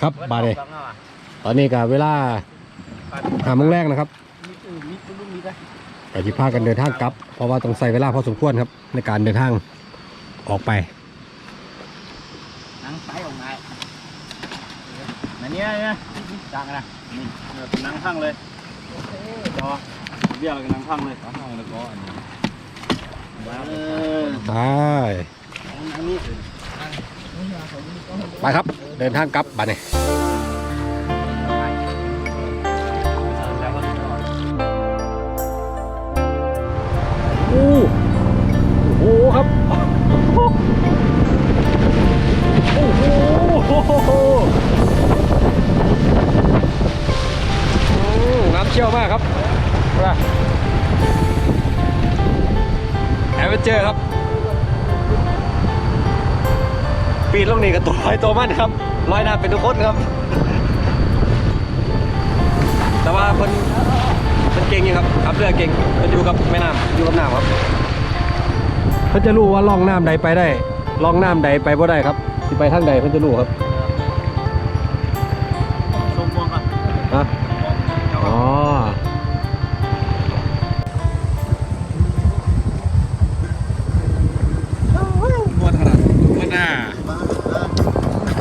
ครับบาดเลยตอนนี้ก็เวลาหาโมงแรกนะครับก็จะพากันเดินทางกลับ เพราะว่าต้องใส่เวลาพอสมควรครับ ในการเดินทางออกไปนั่งไปออกไงอันนี้เนี่ยจังนะนี่นั่งข้างเลยจอเบี้ยเราก็นั่งข้างเลยข้างแล้วก็อันนี้เออไปอันนี้ ไปครับ เดินทางกลับบ้านเนี่ย ปีนลงนี่กับตัวไอ้ตัวมันครับลอยน้ำเป็นทุกคนครับ แต่ว่าเพิ่นเพิ่นเก่งอยู่ครับขับเรือเก่งเพิ่นอยู่กับแม่น้ำอยู่กับน้ำครับเพิ่นจะรู้ว่าล่องน้ำใดไปได้ล่องน้ำใดไปบ่ได้ครับสิไปทางใดเพิ่นจะรู้ครับชมพวงครับฮะ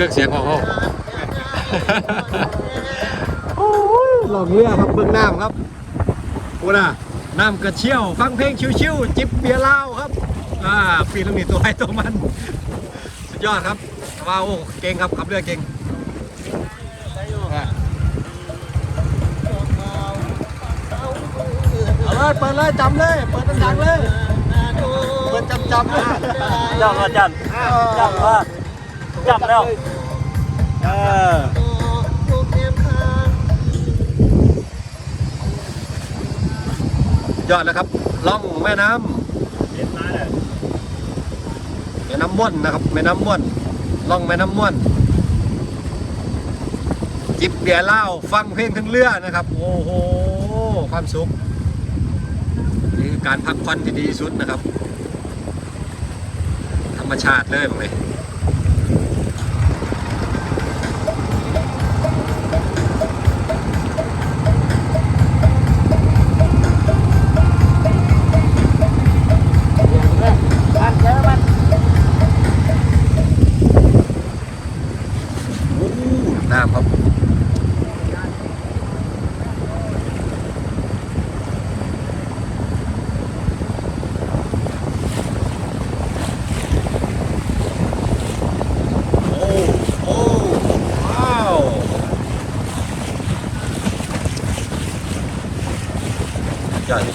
รื่องเสียงของเขาโอ้ยหลอกเรือครับเบื้องน้ำครับโอ้น่ะน้ำกระเชี่ยว ฟังเพลงชิวๆจิบเบียร์เหล้าครับ อ่าปีนลงนี่ตัวให้ตัวมัน สุดยอดครับแต่ว่าโอ้เก่งครับขับเรือเก่งอะเอาเลยเปิดเลยจำเลย เปิดดังๆเลย เปิดจำจำๆเลยจับว่าจับจับว่า จับแล้ว เออยอดแล้วครับ ล่องแม่น้ำเห็นมาเลยแม่น้ำม่วนนะครับ แม่น้ำม่วน ล่องแม่น้ำม่วน จิบเบียร์เหล้าฟังเพลงทั้งเรือนะครับ โอ้โห ความสุข นี่คือการพักผ่อนที่ดีที่สุดนะครับ ธรรมชาติเลยบางเลย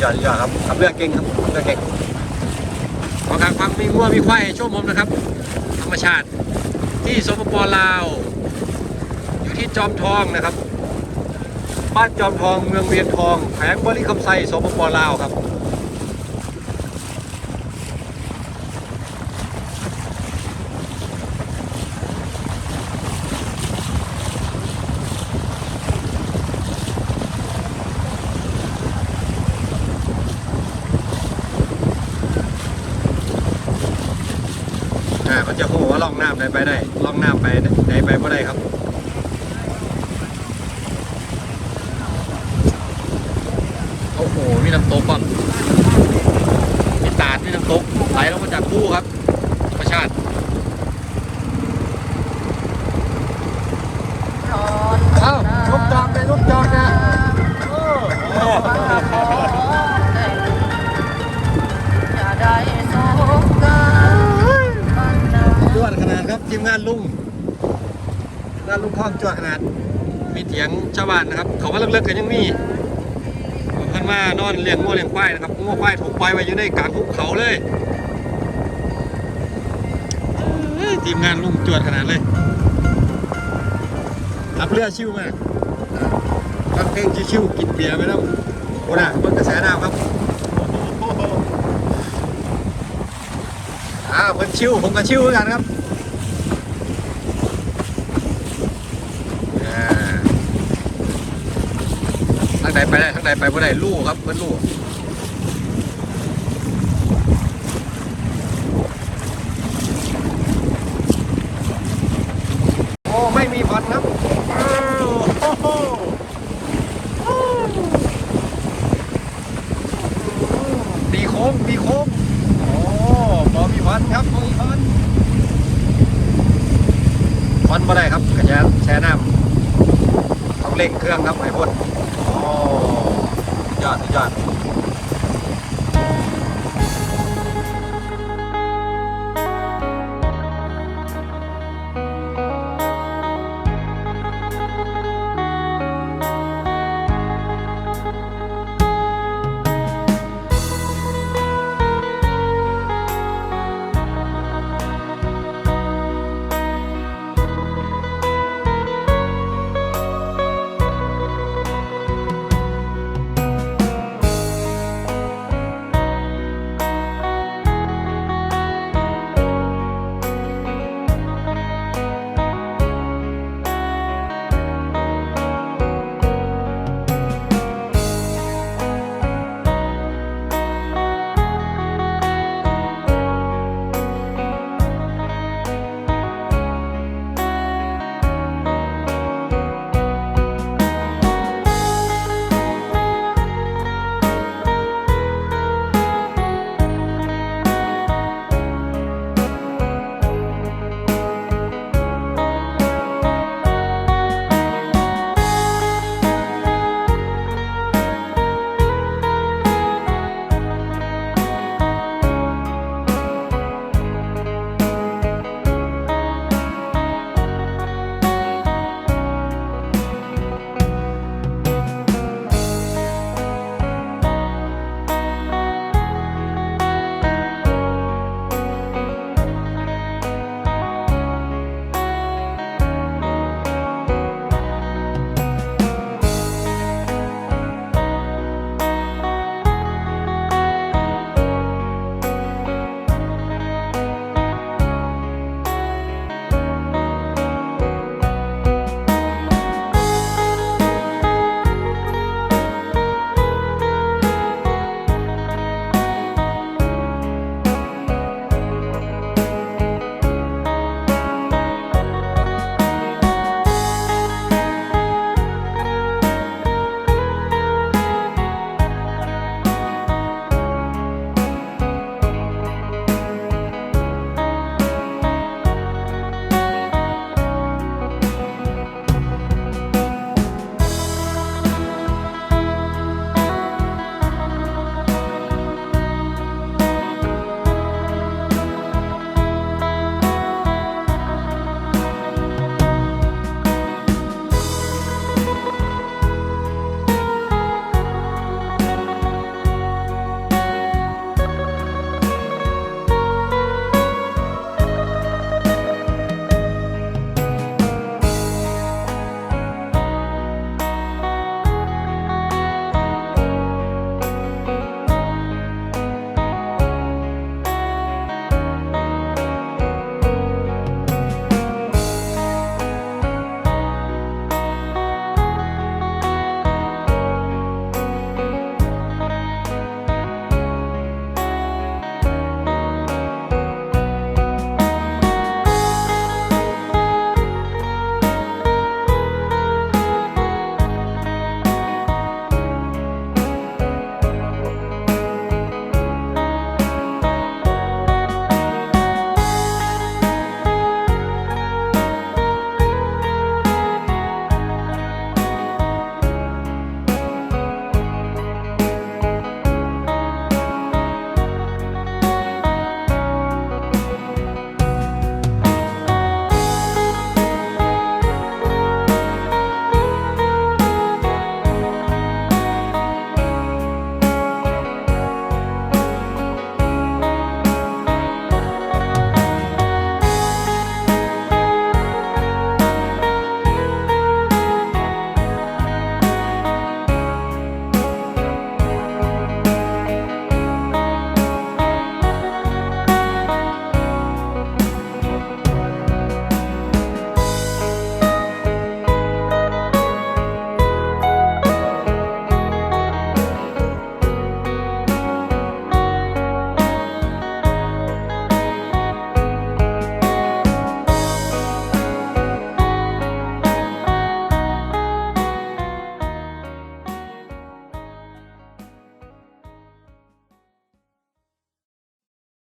ยอดยอดยอดครับขับเรือเก่งครับขับเรือเก่งขอการฟังมีงัวมีควายช่วงมผมนะครับ ธรรมชาติที่สปปลาว อยู่ที่จอมทองนะครับ บ้านจอมทองเมืองเวียงทองแขวงบริคำไซสปปลาวครับ อ่าเขาจะโหว่าล่อง น้ำได้ไปได้ล่องน้ำไปได้ไปบ่ได้ครับโอ้โหมีน้ำตกบ้างมีตาดมีน้ำตกไหลลงมาจากภูครับธรรมชาติ ลุงทีมงานลุงข้องจวดขนาด มีเถียงชาวบ้านนะครับ เขาว่าเลิกๆกันยังมีเพิ่นมานอนเลี้ยงงัวเลี้ยงควายนะครับงัวควายถูกปล่อยไว้อยู่ในกลางภูเขาเลยทีมงานลุงจวดขนาดเลยรับเรือชิวมากฟังเพลงชิวๆกินเบียร์ไปแล้วโอ้น่ะเบิ่งกระแสน้ำครับอ้าวเพิ่นชิวผมก็ชิวเหมือนกันครับอ่า ทางใด ไปได้ทางใดไปบ่ได้ลู่ครับเพิ่นลู่โอ้ไม่มีควันครับโอ้โหตีโค้งตีโค้งโอ้บอมีควันครับบอมีควันควันมาได้ครับกระแจแช่น้ำต้องเร่งเครื่องครับไอ้พ่น โอ้ยอดยอด